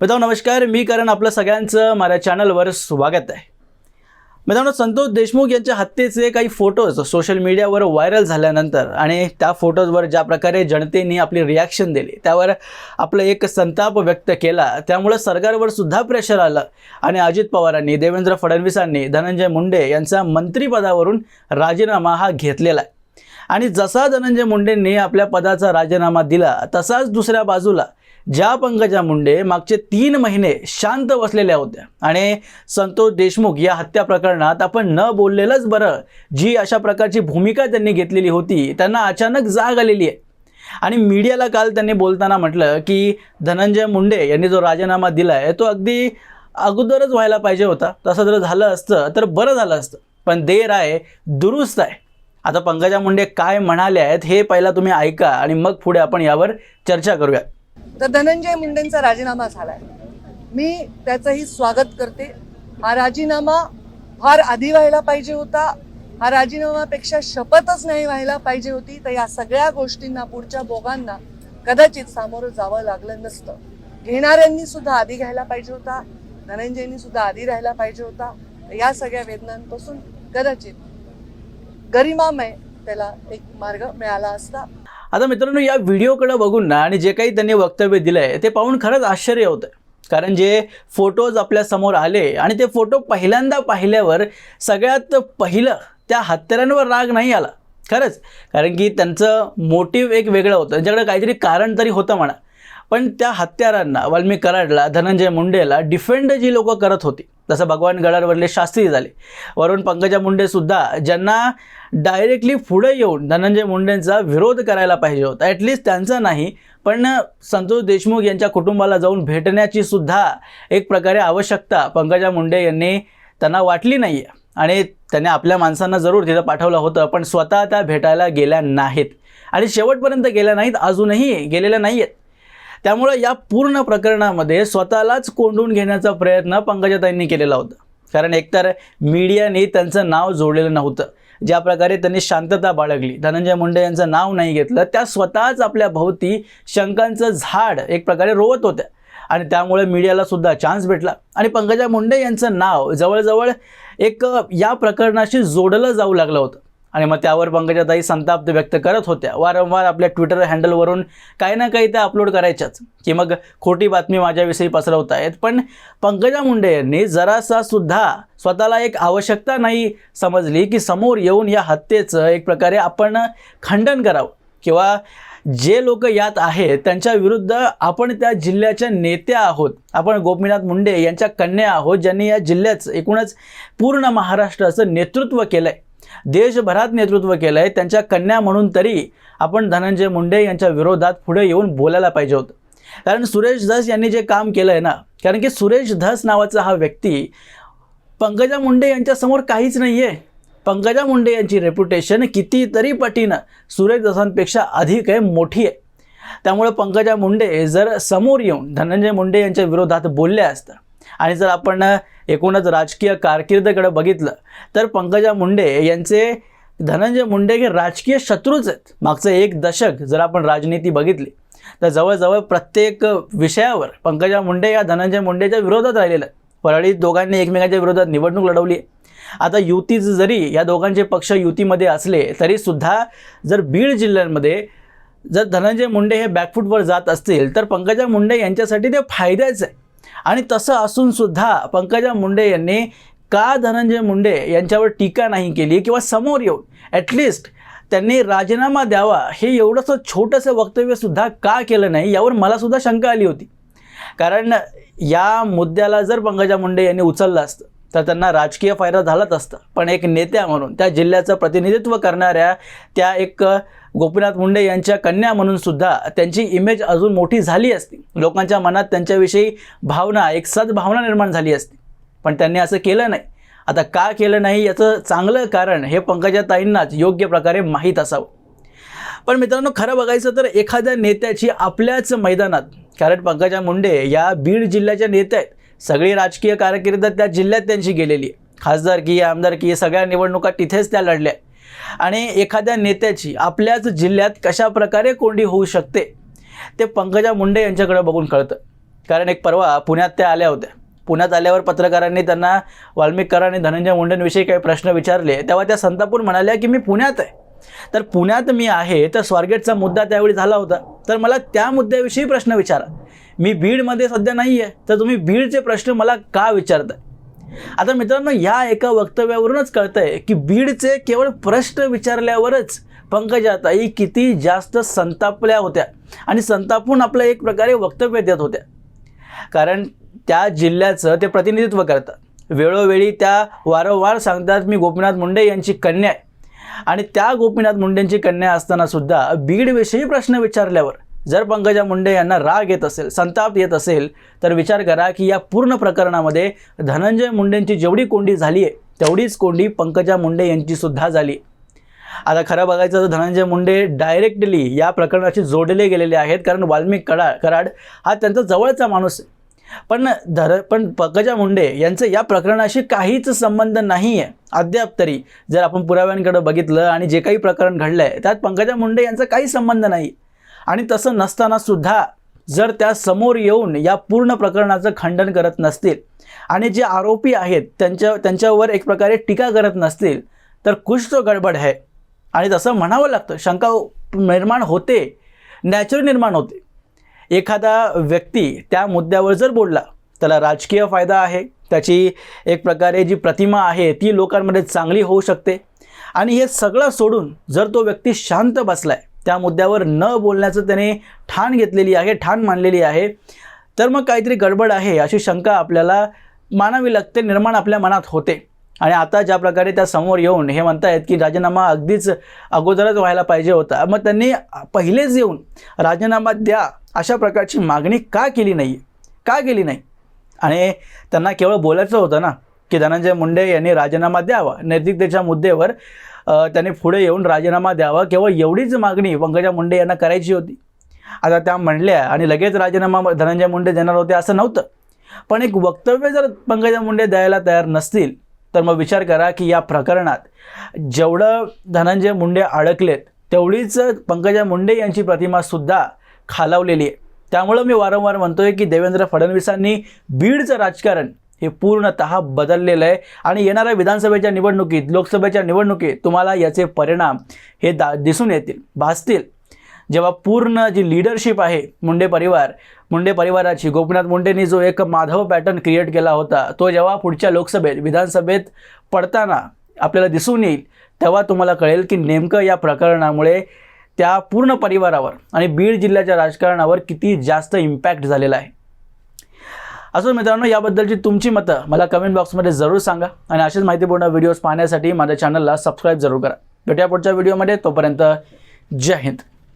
मित्रांनो नमस्कार. मी कारण आपलं सगळ्यांचं माझ्या चॅनलवर स्वागत आहे. मित्रांनो संतोष देशमुख यांच्या हत्येचे काही फोटोज सोशल मीडियावर व्हायरल झाल्यानंतर आणि त्या फोटोजवर ज्या प्रकारे जनतेने आपली रिॲक्शन दिली त्यावर आपलं एक संताप व्यक्त केला त्यामुळं सरकारवर सुद्धा प्रेशर आलं आणि अजित पवारांनी देवेंद्र फडणवीसांनी धनंजय मुंडे यांचा मंत्रिपदावरून राजीनामा हा घेतलेला आहे. आणि जसा धनंजय मुंडेंनी आपल्या पदाचा राजीनामा दिला तसाच दुसऱ्या बाजूला ज्या पंकजा मुंडे मागचे तीन महिने शांत बसलेल्या होत्या आणि संतोष देशमुख या हत्या प्रकरणात आपण न बोललेलंच बरं. जी अशा प्रकारची भूमिका त्यांनी घेतलेली होती त्यांना अचानक जाग आलेली आहे. आणि मीडियाला काल त्यांनी बोलताना म्हटलं की धनंजय मुंडे यांनी जो राजीनामा दिला आहे तो अगदी अगोदरच व्हायला पाहिजे होता. तसं जर झालं असतं तर बरं झालं असतं. पण देर आहे दुरुस्त आहे. आता पंकजा मुंडे काय म्हणाले आहेत हे पहिला तुम्ही ऐका आणि मग पुढे आपण यावर चर्चा करूयात. तर धनंजय मुंडेंचा राजीनामा झालाय. मी त्याचंही स्वागत करते. हा राजीनामा फार आधी व्हायला पाहिजे होता. हा राजीनामापेक्षा शपथच नाही व्हायला पाहिजे होती. तर या सगळ्या गोष्टींना पुढच्या बोगांना कदाचित सामोरं जावं लागलं नसतं. घेणाऱ्यांनी सुद्धा आधी घ्यायला पाहिजे होता. धनंजयनी सुद्धा आधी राहायला पाहिजे होता. या सगळ्या वेदनांपासून कदाचित गरिमामय त्याला एक मार्ग मिळाला असता. आता मित्रांनो या व्हिडिओकडे बघून ना आणि जे काही त्यांनी वक्तव्य दिलं आहे ते पाहून खरंच आश्चर्य होतं कारण जे फोटोज आपल्यासमोर आले आणि ते फोटो पहिल्यांदा पाहिल्यावर सगळ्यात पहिलं त्या हत्यारांवर राग नाही आला. खरंच. कारण की त्यांचं मोटिव्ह एक वेगळं होतं. त्यांच्याकडे काहीतरी कारण तरी होतं म्हणा. पण त्या हत्यारांना वाल्मी कराडला धनंजय मुंडेला डिफेंड जी लोक करत होती जसं भगवान गडावरले शास्त्री झाले. वरून पंकजा मुंडेसुद्धा ज्यांना डायरेक्टली पुढे येऊन धनंजय मुंडेंचा विरोध करायला पाहिजे होता. ॲटलिस्ट त्यांचा नाही पण संतोष देशमुख यांच्या कुटुंबाला जाऊन भेटण्याची सुद्धा एक प्रकारे आवश्यकता पंकजा मुंडे यांनी त्यांना वाटली नाही आहे आणि त्याने आपल्या माणसांना जरूर तिथं पाठवलं होतं पण स्वतः त्या भेटायला गेल्या नाहीत. आणि शेवटपर्यंत गेल्या नाहीत अजूनही गेलेल्या नाही आहेत त्यामुळं या पूर्ण प्रकरणामध्ये स्वतःलाच कोंडून घेण्याचा प्रयत्न पंकजाताईंनी केलेला होता. कारण एकतर मीडियाने त्यांचं नाव जोडलेलं नव्हतं. ज्या प्रकारे त्यांनी शांतता बाळगली. धनंजय मुंडे यांचं नाव नाही घेतलं त्या स्वतःच आपल्या भोवती शंकांचं झाड एक प्रकारे रोवत होत्या. आणि त्यामुळे मीडियाला सुद्धा चान्स भेटला. आणि पंकजा मुंडे यांचं नाव जवळजवळ एक या प्रकरणाशी जोडलं जाऊ लागलं होतं. आणि मग त्यावर पंकजाताई संताप व्यक्त करत होत्या. वारंवार आपल्या ट्विटर हँडलवरून काही ना काही त्या अपलोड करायच्याच. की मग खोटी बातमी माझ्याविषयी पसरवत आहेत पण पंकजा मुंडे यांनी जरासा सुद्धा स्वतःला एक आवश्यकता नाही समजली की समोर येऊन या हत्येचं एक प्रकारे आपण खंडन करावं. किंवा जे लोक यात आहेत त्यांच्या विरुद्ध आपण त्या जिल्ह्याच्या नेत्या आहोत. आपण गोपीनाथ मुंडे यांच्या कन्या आहोत ज्यांनी या जिल्ह्याचं एकूणच पूर्ण महाराष्ट्राचं नेतृत्व केलं आहे देशभरात नेतृत्व केलं आहे त्यांच्या कन्या म्हणून तरी आपण धनंजय मुंडे यांच्या विरोधात पुढे येऊन बोलायला पाहिजे होतं. कारण सुरेश धस यांनी जे काम केलं आहे ना कारण की सुरेश धस नावाचा हा व्यक्ती पंकजा मुंडे यांच्यासमोर काहीच नाही आहे पंकजा मुंडे यांची रेप्युटेशन कितीतरी पटीनं सुरेश दसांपेक्षा अधिक आहे मोठी आहे. त्यामुळे पंकजा मुंडे जर समोर येऊन धनंजय मुंडे यांच्या विरोधात बोलल्या असतं आणि जर आपण एकूणच राजकीय कारकिर्दकडे बघितलं तर पंकजा मुंडे यांचे धनंजय मुंडे हे राजकीय शत्रूच आहेत. मागचं एक दशक जर आपण राजनीती बघितली तर जवळजवळ प्रत्येक विषयावर पंकजा मुंडे या धनंजय मुंडेच्या विरोधात राहिलेलं परळीत दोघांनी एकमेकांच्या विरोधात निवडणूक लढवली आहे. आता युतीच जरी या दोघांचे पक्ष युतीमध्ये असले तरीसुद्धा जर बीड जिल्ह्यांमध्ये जर धनंजय मुंडे हे बॅकफूटवर जात असतील तर पंकजा मुंडे यांच्यासाठी ते फायद्याचं आहे. आणि तसं असून सुद्धा पंकजा मुंडे यांनी का धनंजय मुंडे यांच्यावर टीका नाही केली किंवा समोर येऊन ॲटलिस्ट त्यांनी राजीनामा द्यावा हे एवढंसं छोटंसं वक्तव्यसुद्धा का केलं नाही यावर मलासुद्धा शंका आली होती. कारण या मुद्द्याला जर पंकजा मुंडे यांनी उचललं असतं तर त्यांना राजकीय फायदा झालाच असता. पण एक नेत्या म्हणून त्या जिल्ह्याचं प्रतिनिधित्व करणाऱ्या त्या एक गोपीनाथ मुंडे यांच्या कन्या म्हणून सुद्धा त्यांची इमेज अजून मोठी झाली असती. लोकांच्या मनात त्यांच्याविषयी भावना एक सद्भावना निर्माण झाली असती. पण त्यांनी असं केलं नाही. आता का केलं नाही याचं चांगलं कारण हे पंकजाताईंनाच योग्य प्रकारे माहीत असावं. पण मित्रांनो खरं बघायचं तर एखाद्या नेत्याची आपल्याच मैदानात कारण पंकजा मुंडे या बीड जिल्ह्याच्या नेत्या आहेत. सगळी राजकीय कारकिर्द त्या जिल्ह्यात त्यांची गेलेली आहे. खासदारकी आमदारकी सगळ्या निवडणुका तिथेच त्या लढल्या आणि एखाद्या नेत्याची आपल्याच जिल्ह्यात कशा प्रकारे कोंडी होऊ शकते ते पंकजा मुंडे यांच्याकडे बघून कळतं. कारण एक परवा पुण्यात त्या आल्या होत्या. पुण्यात आल्यावर पत्रकारांनी त्यांना वाल्मिककर आणि धनंजय मुंडेंविषयी काही प्रश्न विचारले तेव्हा त्या संतापून म्हणाल्या की मी पुण्यात आहे. तर पुण्यात मी आहे तर स्वारगेटचा मुद्दा त्यावेळी झाला होता. तर मला त्या मुद्द्याविषयी प्रश्न विचारा. मी बीडमध्ये सध्या नाही आहे तर तुम्ही बीडचे प्रश्न मला का विचारताय आता मित्रांनो या एका वक्तव्यावरूनच कळतंय की बीडचे केवळ प्रश्न विचारल्यावरच पंकजाताई किती जास्त संतापल्या होत्या आणि संतापून आपलं एक प्रकारे वक्तव्य देत होत्या. कारण त्या जिल्ह्याचं ते प्रतिनिधित्व करतात. वेळोवेळी त्या वारंवार सांगतात मी गोपीनाथ मुंडे यांची कन्या आहे. आणि त्या गोपीनाथ मुंडेंची कन्या असताना सुद्धा बीडविषयी प्रश्न विचारल्यावर जर पंकजा मुंडे यांना राग येत असेल संताप येत असेल तर विचार करा की या पूर्ण प्रकरणामध्ये धनंजय मुंडेंची जेवढी कोंडी झाली आहे तेवढीच कोंडी पंकजा मुंडे यांची सुद्धा झाली आता खरं बघायचं तर धनंजय मुंडे डायरेक्टली या प्रकरणाशी जोडले गेलेले आहेत कारण वाल्मिक कडा कराड हा त्यांचा जवळचा माणूस आहे. पण धर पण पंकजा मुंडे यांचं या प्रकरणाशी काहीच संबंध नाही आहे अद्याप तरी जर आपण पुराव्यांकडे बघितलं आणि जे काही प्रकरण घडलं आहे त्यात पंकजा मुंडे यांचा काही संबंध नाही. आणि तसं नसताना सुद्धा जर त्या समोर येऊन या पूर्ण प्रकरणाचं खंडन करत नसतील आणि जे आरोपी आहेत त्यांच्या त्यांच्यावर एक प्रकारे टीका करत नसतील तर कुछ तो गडबड आहे आणि तसं म्हणावं लागतं. शंका निर्माण होते नॅचरल निर्माण होते. एखादा व्यक्ती त्या मुद्द्यावर जर बोलला त्याला राजकीय फायदा आहे त्याची एक प्रकारे जी प्रतिमा आहे ती लोकांमध्ये चांगली होऊ शकते. आणि हे सगळं सोडून जर तो व्यक्ती शांत बसला आहे त्या मुद्द्यावर न बोलण्याचं त्याने ठाण घेतलेली आहे ठाण मानलेली आहे. तर मग काहीतरी गडबड आहे अशी शंका आपल्याला मानावी लागते निर्माण आपल्या मनात होते. आणि आता ज्या प्रकारे त्या समोर येऊन हे म्हणतायत की राजीनामा अगदीच अगोदरच व्हायला पाहिजे होता मग त्यांनी पहिलेच येऊन राजीनामा द्या अशा प्रकारची मागणी का केली नाही? का केली नाही? आणि त्यांना केवळ बोलायचं होतं ना की धनंजय मुंडे यांनी राजीनामा द्यावा नैतिकतेच्या मुद्द्यावर त्याने पुढे येऊन राजीनामा द्यावा केवळ एवढीच मागणी पंकजा मुंडे यांना करायची होती. आता त्या म्हणल्या आणि लगेच राजीनामा धनंजय मुंडे देणार होते असं नव्हतं. पण एक वक्तव्य जर पंकजा मुंडे द्यायला तयार नसतील तर मग विचार करा की या प्रकरणात जेवढं धनंजय मुंडे अडकलेत तेवढीच पंकजा मुंडे यांची प्रतिमासुद्धा खालावलेली आहे. त्यामुळं मी वारंवार म्हणतोय की देवेंद्र फडणवीसांनी बीडचं राजकारण हे पूर्णतः बदललेलं आहे. आणि येणाऱ्या विधानसभेच्या निवडणुकीत लोकसभेच्या निवडणुकीत तुम्हाला याचे परिणाम हे दा दिसून येतील भासतील. जेव्हा पूर्ण जी लिडरशिप आहे मुंडे परिवार मुंडे परिवाराची गोपीनाथ मुंडेंनी जो एक माधव पॅटर्न क्रिएट केला होता तो जेव्हा पुढच्या लोकसभेत विधानसभेत पडताना आपल्याला दिसून येईल तेव्हा तुम्हाला कळेल की नेमकं या प्रकरणामुळे त्या पूर्ण परिवारावर आणि बीड जिल्ह्याच्या राजकारणावर किती जास्त इम्पॅक्ट झालेला आहे. असो मित्रांनो याबद्दलची तुमची मतं मला कमेंट बॉक्समध्ये जरूर सांगा. आणि असेच माहितीपूर्ण व्हिडिओज पाहण्यासाठी माझ्या चॅनलला सबस्क्राईब जरूर करा. भेटूया पुढच्या व्हिडिओमध्ये तोपर्यंत जय हिंद.